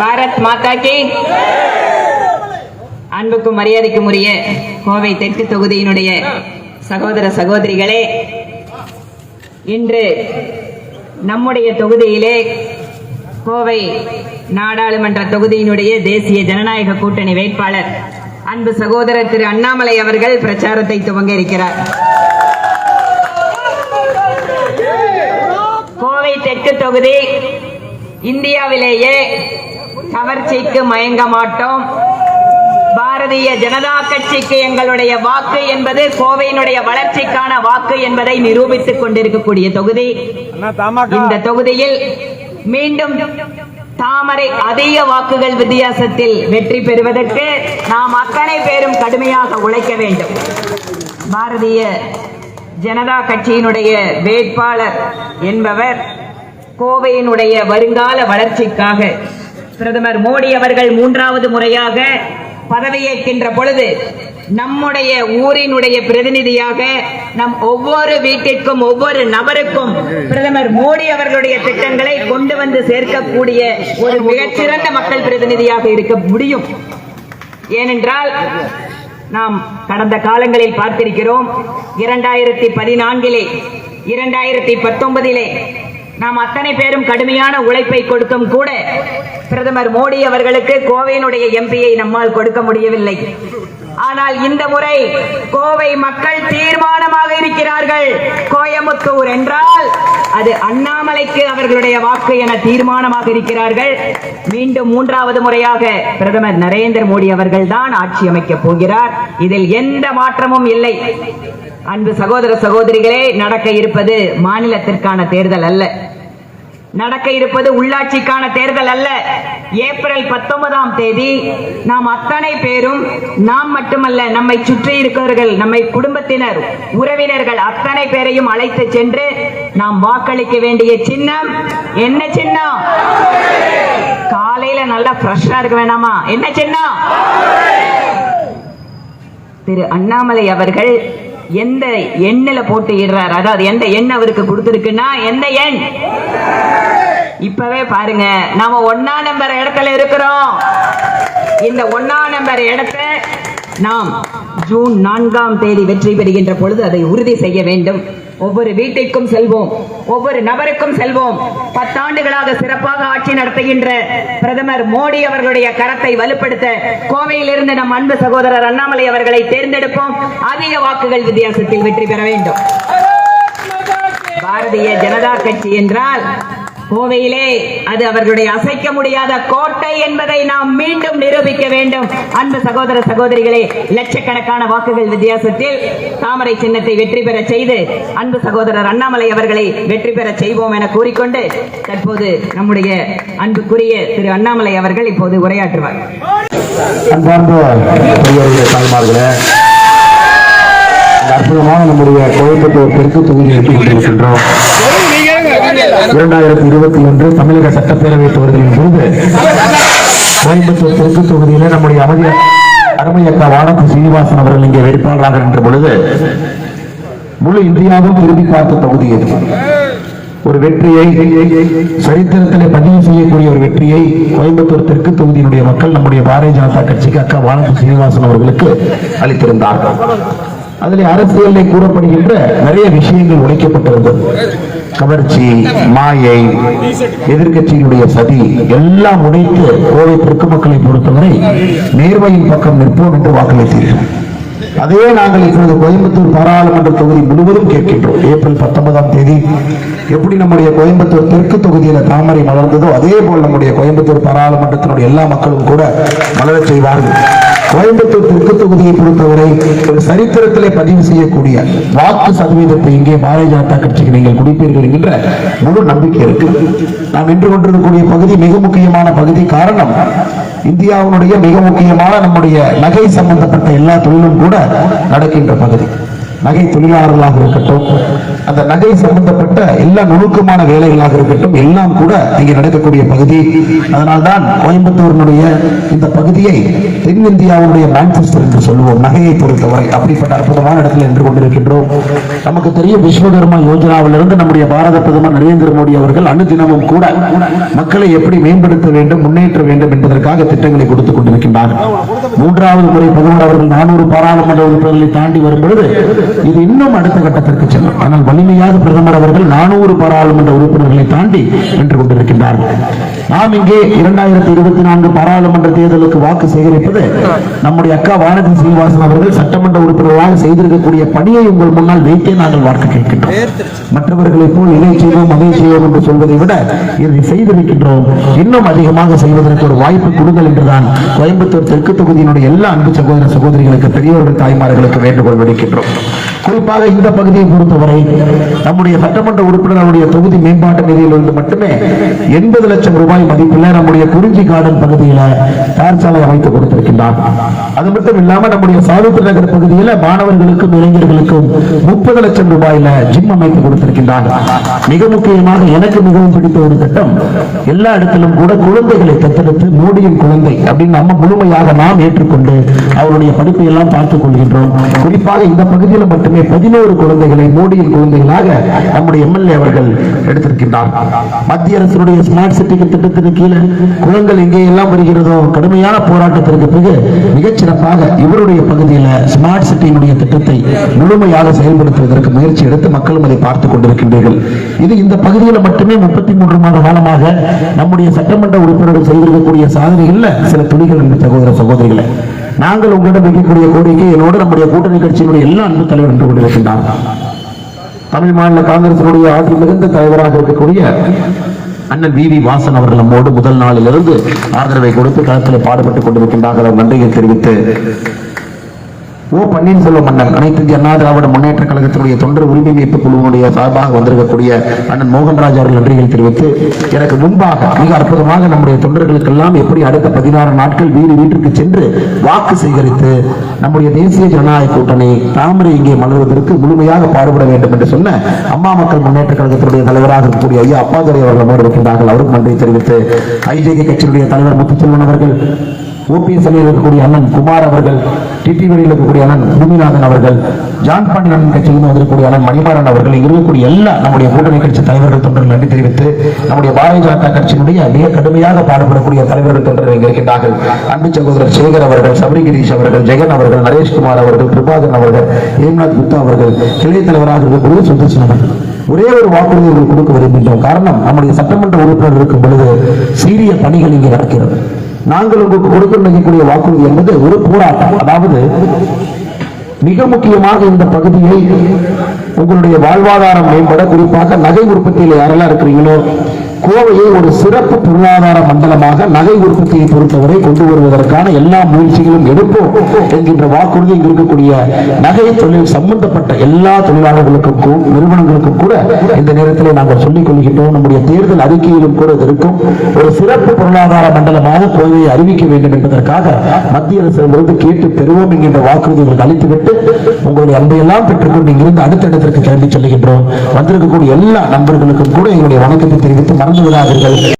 பாரத் மாதா கி. அன்புக்கும் மரியாதைக்கும் உரிய கோவை தெற்கு தொகுதியினுடைய சகோதர சகோதரிகளே இன்று நம்முடைய தொகுதியிலே கோவை நாடாளுமன்ற தொகுதியினுடைய தேசிய ஜனநாயக கூட்டணி வேட்பாளர் அன்பு சகோதரர் திரு அண்ணாமலை அவர்கள் பிரச்சாரத்தை துவங்க இருக்கிறார். கோவை தெற்கு தொகுதி இந்தியாவிலேயே கவர்ச்சிக்கு மயங்க மாட்டோம். பாரதிய ஜனதா கட்சிக்கு எங்களுடைய வாக்கு என்பது கோவையினுடைய வளர்ச்சிக்கான வாக்கு என்பதை நிரூபித்துக் கொண்டிருக்கக்கூடிய தொகுதி. இந்த தொகுதியில் மீண்டும் தாமரை அதிக வாக்குகள் வித்தியாசத்தில் வெற்றி பெறுவதற்கு நாம் அத்தனை பேரும் கடுமையாக உழைக்க வேண்டும். பாரதிய ஜனதா கட்சியினுடைய வேட்பாளர் என்பவர் கோவையினுடைய வருங்கால வளர்ச்சிக்காக பிரதமர் மோடி அவர்கள் மூன்றாவது முறையாக பதவியேற்கின்ற பொழுது நம்முடைய ஊரினுடைய பிரதிநிதியாக நம் ஒவ்வொரு வீட்டிற்கும் ஒவ்வொரு நபருக்கும் பிரதமர் மோடி அவர்களுடைய திட்டங்களை கொண்டு வந்து சேர்க்கக்கூடிய ஒரு மிகச்சிறந்த மக்கள் பிரதிநிதியாக இருக்க முடியும். ஏனென்றால் நாம் கடந்த காலங்களில் பார்த்திருக்கிறோம் இரண்டாயிரத்தி பதினான்கிலே இரண்டாயிரத்தி பத்தொன்பதிலே நாம் அத்தனை பேரும் கடுமையான உழைப்பை கொடுத்தும் கூட பிரதமர் மோடி அவர்களுக்கு கோவையினுடைய எம்பியை நம்மால் கொடுக்க முடியவில்லை. ஆனால் இந்த முறை கோவை மக்கள் தீர்மானமாக இருக்கிறார்கள். கோயமுத்தூர் என்றால் அது அண்ணாமலைக்கு அவர்களுடைய வாக்கு என தீர்மானமாக இருக்கிறார்கள். மீண்டும் மூன்றாவது முறையாக பிரதமர் நரேந்திர மோடி அவர்கள் தான் ஆட்சி அமைக்கப் போகிறார். இதில் எந்த மாற்றமும் இல்லை. அன்பு சகோதர சகோதரிகளே நடக்க இருப்பது மாநிலத்திற்கான தேர்தல் அல்ல. நடக்க இருப்பது உள்ளாட்சிக்கான தேர்தல் அல்ல. ஏப்ரல் பத்தொன்பதாம் தேதி நாம் அத்தனை பேரும் நாம் மட்டுமல்ல நம்மை சுற்றி இருக்கிறவர்கள் நம்மை குடும்பத்தினர் உறவினர்கள் அத்தனை பேரையும் அழைத்து சென்று நாம் வாக்களிக்க வேண்டிய சின்னம். என்ன சின்னம்? காலையில நல்லா ஃப்ரெஷ்ஷா இருக்க வேணாமா? என்ன சின்னம்? திரு அண்ணாமலை அவர்கள் எந்த எண்ணில் போட்டு இடுறார்? அதாவது எந்த எண் அவருக்கு கொடுத்துருக்குன்னா எந்த எண்? இப்பவே பாருங்க நாம ஒன்னா நம்பர் இடத்துல இருக்கிறோம். இந்த ஒன்னா நம்பர் இடத்தை நாம் ஜூன் நான்காம் தேதி வெற்றி பெறுகின்ற பொழுது அதை உறுதி செய்ய வேண்டும். ஒவ்வொரு வீட்டிற்கும் செல்வோம். ஒவ்வொரு நபருக்கும் செல்வோம். பத்தாண்டுகளாக சிறப்பாக ஆட்சி நடத்துகின்ற பிரதமர் மோடி அவர்களுடைய கரத்தை வலுப்படுத்த கோவையிலிருந்து நம் அன்பு சகோதரர் அண்ணாமலை அவர்களை தேர்ந்தெடுப்போம். அதிக வாக்குகள் வித்தியாசத்தில் வெற்றி பெற வேண்டும். பாரதிய ஜனதா கட்சி என்றால் கோவையிலே அது அவர்களுடைய அசைக்க முடியாத கோட்டை என்பதை நாம் மீண்டும் நிரூபிக்க வேண்டும். அன்பு சகோதர சகோதரிகளே லட்சக்கணக்கான வாக்குகள் வித்தியாசத்தில் தாமரை சின்னத்தை வெற்றி பெற செய்து அன்பு சகோதரர் அண்ணாமலை அவர்களை வெற்றி பெற செய்வோம் என கூறிக்கொண்டு தற்போது நம்முடைய அன்புக்குரிய திரு அண்ணாமலை அவர்கள் இப்போது உரையாற்றுவார். அற்புதமான நம்முடைய கோயம்புத்தூர் தெற்கு தொகுதியை எட்டிக் கொண்டிருக்கின்றோம். இரண்டாயிரத்தி இருபத்தி ஒன்று தமிழக சட்டப்பேரவை தேர்தலின் போது கோயம்புத்தூர் தெற்கு தொகுதியில நம்முடைய அமைதி அருமையக்கா வானப்பு சீனிவாசன் அவர்கள் இங்கே வேட்பாளராக நின்ற பொழுது முழு இந்தியாவும் திரும்பி பார்த்த தொகுதி இது. ஒரு வெற்றியை சரித்திரத்திலே பதிவு செய்யக்கூடிய ஒரு வெற்றியை கோயம்புத்தூர் தெற்கு தொகுதியினுடைய மக்கள் நம்முடைய பாரதிய ஜனதா கட்சிக்கு அக்கா வானப்பு சீனிவாசன் அவர்களுக்கு அளித்திருந்தார்கள். அதில் அரசியலில் கூறப்படுகின்ற நிறைய விஷயங்கள் உழைக்கப்பட்டிருந்தது கவர்ச்சி மாயை எதிர்க்கட்சியினுடைய சதி எல்லாம் உடைத்து கோவை தெற்கு மக்களை பொறுத்தவரை நேர்மையின் பக்கம் நிற்போம் என்று வாக்களித்தீர்கள். அதே நாங்கள் இப்பொழுது கோயம்புத்தூர் பாராளுமன்ற தொகுதி முழுவதும் கேட்கின்றோம். ஏப்ரல் பத்தொன்பதாம் தேதி எப்படி நம்முடைய கோயம்புத்தூர் தெற்கு தொகுதியில தாமரை மலர்ந்ததோ அதே போல் நம்முடைய கோயம்புத்தூர் பாராளுமன்றத்தினுடைய எல்லா மக்களும் கூட மலர செய்வார்கள். கோயம்புத்தூர் தெற்கு தொகுதியை பொறுத்தவரை ஒரு சரித்திரத்திலே பதிவு செய்யக்கூடிய வாக்கு சதவீதத்தை இங்கே பாரதிய ஜனதா கட்சிக்கு நீங்கள் குடிப்பீர்கள் என்கின்ற முழு நம்பிக்கை இருக்கு. நாம் இன்று கொண்டிருக்கக்கூடிய பகுதி மிக முக்கியமான பகுதி. காரணம் இந்தியாவினுடைய மிக முக்கியமான நம்முடைய நகை சம்பந்தப்பட்ட எல்லா தொழிலும் கூட நடக்கின்ற பகுதி. நகை தொழிலாளர்களாக இருக்கட்டும் அந்த நகை சம்பந்தப்பட்ட எல்லா நுணுக்கமான வேலைகளாக இருக்கட்டும் எல்லாம் கூட இங்கே நடக்கக்கூடிய பகுதி. அதனால்தான் கோயம்புத்தூரினுடைய இந்த பகுதியை தென்னிந்தியாவுடைய மேன்செஸ்டர் என்று சொல்லுவோம். நகையை பொறுத்தவரை அப்படிப்பட்ட அற்புதமான இடத்தில் நின்று கொண்டிருக்கின்றோம். நமக்கு தெரியும் விஸ்வகர்மா யோஜனாவிலிருந்து நம்முடைய பாரத பிரதமர் நரேந்திர மோடி அவர்கள் அனுதினமும் கூட மக்களை எப்படி மேம்படுத்த வேண்டும் முன்னேற்ற வேண்டும் என்பதற்காக திட்டங்களை கொடுத்துக் கொண்டிருக்கின்றார் மூன்றாவது முறை பிரதமர் அவர்கள் நானூறு பாராளுமன்ற உறுப்பினர்களை தாண்டி வரும் பொழுது இது இன்னும் அடுத்த கட்டத்திற்கு செல்லும். ஆனால் வலிமையாக பிரதமர் அவர்கள் நானூறு பாராளுமன்ற உறுப்பினர்களை தாண்டி வென்று கொண்டிருக்கின்றார்கள். நாம் இங்கே இரண்டாயிரத்தி இருபத்தி நான்கு பாராளுமன்ற தேர்தலுக்கு வாக்கு சேகரிப்பது நம்முடைய அக்கா வானதி சீனிவாசன் அவர்கள் சட்டமன்ற உறுப்பினர்களாக செய்திருக்கக்கூடிய பணியை உங்கள் முன்னால் வைத்தே நாங்கள் வாக்கு கேட்கின்றோம். மற்றவர்களை போல் இதை செய்வோம் அதை செய்வோம் என்று சொல்வதை விட இதை செய்திருக்கின்றோம். இன்னும் அதிகமாக செய்வதற்கு ஒரு வாய்ப்பு கொடுங்கள் என்றுதான் கோயம்புத்தூர் தெற்கு தொகுதியினுடைய எல்லா அன்பு சகோதர சகோதரிகளுக்கு பெரியவர்கள் தாய்மார்களுக்கு வேண்டுகோள் விடுக்கின்றோம். குறிப்பாக இந்த பகுதியை பொறுத்தவரை நம்முடைய சட்டமன்ற உறுப்பினருடைய தொகுதி மேம்பாட்டு நிதியிலிருந்து மட்டுமே எண்பது லட்சம் ரூபாய் மதிப்பில் நம்முடைய குறிஞ்சி கார்டன் பகுதியில தார் சாலை அமைத்து கொடுத்திருக்கின்றார். அது மட்டும் இல்லாம நம்முடைய சாவித்திரி நகர் பகுதியில மாணவர்களுக்கும் இளைஞர்களுக்கும் முப்பது லட்சம் ரூபாயில ஜிம் அமைத்து கொடுத்திருக்கின்றார். மிக முக்கியமாக எனக்கு மிகவும் பிடித்த ஒரு திட்டம் எல்லா இடத்திலும் கூட குழந்தைகளை தத்தெடுத்து மோடியின் குழந்தை அப்படின்னு நம்ம முழுமையாக நாம் ஏற்றுக்கொண்டு அவருடைய படிப்பை எல்லாம் பார்த்துக் கொள்கின்றோம். குறிப்பாக இந்த பகுதியில் மட்டுமே பதினோரு குழந்தைகளை மோடியின் குழந்தைகளாக நம்முடைய எம்எல்ஏ அவர்கள் எடுத்திருக்கின்றார். மத்திய அரசினுடைய ஸ்மார்ட் சிட்டிகள் திட்டத்தின் கீழே குளங்கள் எங்கே எல்லாம் வருகிறதோ கடுமையான போராட்டத்திற்கு பிறகு மிகச்சிறப்பாக இவருடைய பகுதியில் ஸ்மார்ட் சிட்டியினுடைய திட்டத்தை முழுமையாக செயல்படுத்துவதற்கு முயற்சி எடுத்து மக்களும் அதை பார்த்துக் கொண்டிருக்கின்றீர்கள். இது இந்த பகுதியில் மட்டுமே முப்பத்தி மூன்று மாத காலமாக நம்முடைய சட்டமன்ற உறுப்பினர்கள் செய்திருக்கக்கூடிய சாதனைகள்ல சில துணிகள் சகோதர சகோதரிகளை. நாங்கள் உங்களிடம் வைக்கக்கூடிய கோரிக்கை என்னோடு நம்முடைய கூட்டணி கட்சியினுடைய எல்லா அன்பு தலைவர் நின்று கொண்டிருக்கின்றார் தமிழ் மாநில காங்கிரசினுடைய ஆட்சி மிகுந்த தலைவராக இருக்கக்கூடிய அண்ணன் வி வி வாசன் அவர்கள் நம்மோடு முதல் நாளிலிருந்து ஆதரவை கொடுத்து களத்தில் பாடுபட்டுக் கொண்டிருக்கின்றார்கள். நன்றியை தெரிவித்து ஓ பன்னீர்செல்வம் மன்னன் அனைத்து இந்திய அண்ணா திராவிட முன்னேற்ற கழகத்தினுடைய தொண்டர் உரிமை மீட்பு குழுவினுடைய சார்பாக வந்திருக்கக்கூடிய அண்ணன் மோகன்ராஜ் அவர்கள் நன்றிகள் தெரிவித்து எனக்கு முன்பாக மிக அற்புதமாக நம்முடைய தொண்டர்களுக்கெல்லாம் எப்படி அடுத்த பதினாறு நாட்கள் வீடு வீட்டிற்கு சென்று வாக்கு சேகரித்து நம்முடைய தேசிய ஜனநாயக கூட்டணி தாமரை இங்கே மலர்வதற்கு முழுமையாக பாடுபட வேண்டும் என்று சொன்ன அம்மா மக்கள் முன்னேற்ற கழகத்தினுடைய தலைவராக இருக்கக்கூடிய ஐயா அப்பாதுரை அவர்கள் நம்மோடு இருக்கின்றார்கள். அவருக்கு நன்றி தெரிவித்து ஐஜேகே கட்சியினுடைய தலைவர் முத்துச்செல்வன் அவர்கள் ஓபிஎஸ் அணியில் இருக்கக்கூடிய அண்ணன் குமார் அவர்கள் டிடிவியில் இருக்கக்கூடிய அண்ணன் பூமிநாதன் அவர்கள் ஜான் பாண்டியன் கட்சியில் வந்திருக்கக்கூடிய அண்ணன் மணிமாறன் அவர்கள் இருக்கக்கூடிய எல்லா நம்முடைய கூட்டணி கட்சி தலைவர்கள் தொண்டர்கள் நன்றி தெரிவித்து நம்முடைய பாரதிய ஜனதா கட்சியினுடைய மிக கடுமையாக பாடுபடக்கூடிய தலைவர்கள் தொண்டர்கள் இங்க இருக்கின்றார்கள். அன்பு சகோதரர் சேகர் அவர்கள் சபரிகிரீஷ் அவர்கள் ஜெகன் அவர்கள் நரேஷ்குமார் அவர்கள் பிரபாகரன் அவர்கள் ஹேம்நாத் குப்தா அவர்கள் கிளை தலைவராக இருக்கக்கூடிய சுதர்சன் அவர்கள். ஒரே ஒரு வாக்குறுதி கொடுக்க விரும்புகின்றோம். காரணம் நம்முடைய சட்டமன்ற உறுப்பினர் இருக்கும் பொழுது சீரிய பணிகள் இங்கே நடக்கிறது. நாங்கள் உங்களுக்கு கொடுக்க நினைக்கக்கூடிய வாக்குறுதி என்பது ஒரு போராட்டம். அதாவது மிக முக்கியமாக இந்த பகுதியை உங்களுடைய வாழ்வாதாரம் மேம்பட குறிப்பாக நகை உற்பத்தியில் யாரெல்லாம் இருக்கிறீங்களோ கோவையை ஒரு சிறப்பு பொருளாதார மண்டலமாக நகை உற்பத்தியை பொறுத்தவரை கொண்டு வருவதற்கான எல்லா முயற்சிகளும் எடுப்போம் என்கின்ற வாக்குறுதி இங்கு இருக்கக்கூடிய நகை தொழில் சம்பந்தப்பட்ட எல்லா தொழிலாளர்களுக்கும் நிறுவனங்களுக்கும் கூட இந்த நேரத்தில் நாங்கள் சொல்லிக் கொள்கின்றோம். நம்முடைய தேர்தல் அறிக்கையிலும் கூட இருக்கும். ஒரு சிறப்பு பொருளாதார மண்டலமாக கோவையை அறிவிக்க வேண்டும் என்பதற்காக மத்திய அரசிடமிருந்து கேட்டு பெறுவோம் என்கின்ற வாக்குறுதி உங்களுக்கு அளித்துவிட்டு உங்களுடைய அன்பையெல்லாம் பெற்றுக்கொண்டு இங்கிருந்து அடுத்த இடத்திற்கு கிளம்பி செல்கின்றோம் வந்திருக்கக்கூடிய எல்லா நண்பர்களுக்கும் கூட எங்களுடைய வணக்கத்தை தெரிவித்து மறந்து விடாதீர்கள்